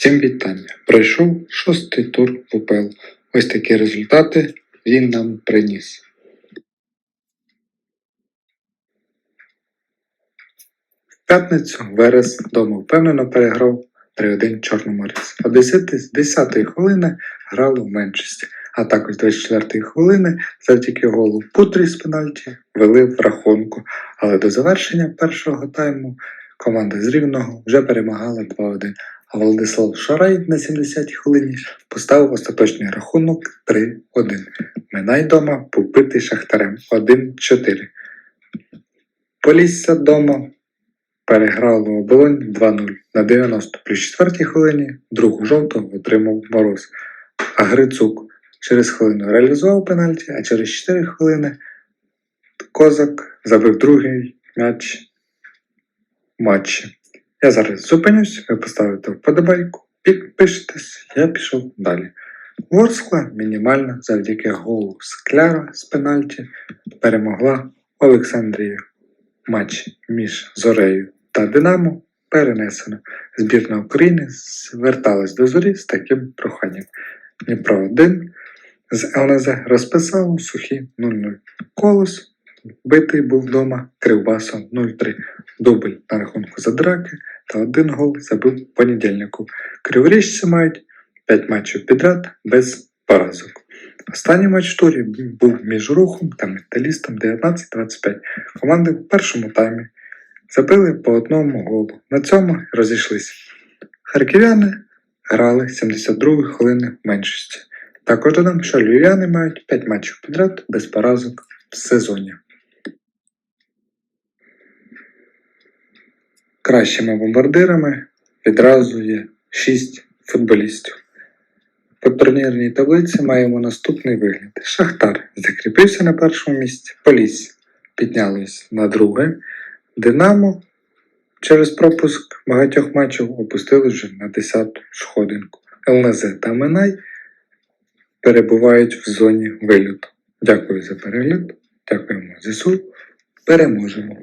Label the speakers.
Speaker 1: Всім вітання. Пройшов шостий тур в УПЛ. Ось такі результати він нам приніс. В п'ятницю Верес вдома впевнено переграв 3-1 Чорноморець. О 10 з 10 хвилини грали в меншості, а також 24 хвилини завдяки голу Путрі з пенальті вели в рахунку, але до завершення першого тайму команда з Рівного вже перемагала 2-1 а Владислав Шарай на 70-й хвилині поставив остаточний рахунок 3-1. Минай дома був битий Шахтарем 1-4. Полісся дома переграло оболонь 2-0. На 90 плюс 4 хвилині другу жовту отримав Мороз. А Грицук через хвилину реалізував пенальті, а через 4 хвилини Козак забив другий м'яч матчі. Я зараз зупинюсь, ви поставите вподобайку, підпишитесь, я пішов далі. Ворскла мінімально завдяки голу Скляра з пенальті перемогла Олександрію. Матч між Зорею та Динамо перенесено. Збірна України зверталась до зорі з таким проханням. Дніпро 1 з ЛНЗ розписав сухі 0-0. Колос битий був вдома Кривбасом 0-3. Дубль на рахунку за драки та один гол забив понедільнику. Криворіжці мають 5 матчів підряд без поразок. Останній матч в турі був між рухом та металістом 19-25. Команди в першому таймі забили по одному голу. На цьому розійшлися. Харків'яни грали 72 хвилини в меншості. Також додам, що львів'яни мають 5 матчів підряд без поразок в сезоні. Кращими бомбардирами відразу є 6 футболістів. По турнірній таблиці маємо наступний вигляд. Шахтар закріпився на першому місці, Полісся піднялись на друге, Динамо через пропуск багатьох матчів опустили вже на 10-ту сходинку. ЛНЗ та Минай перебувають в зоні вильоту. Дякую за перегляд, дякуємо ЗСУ, переможемо!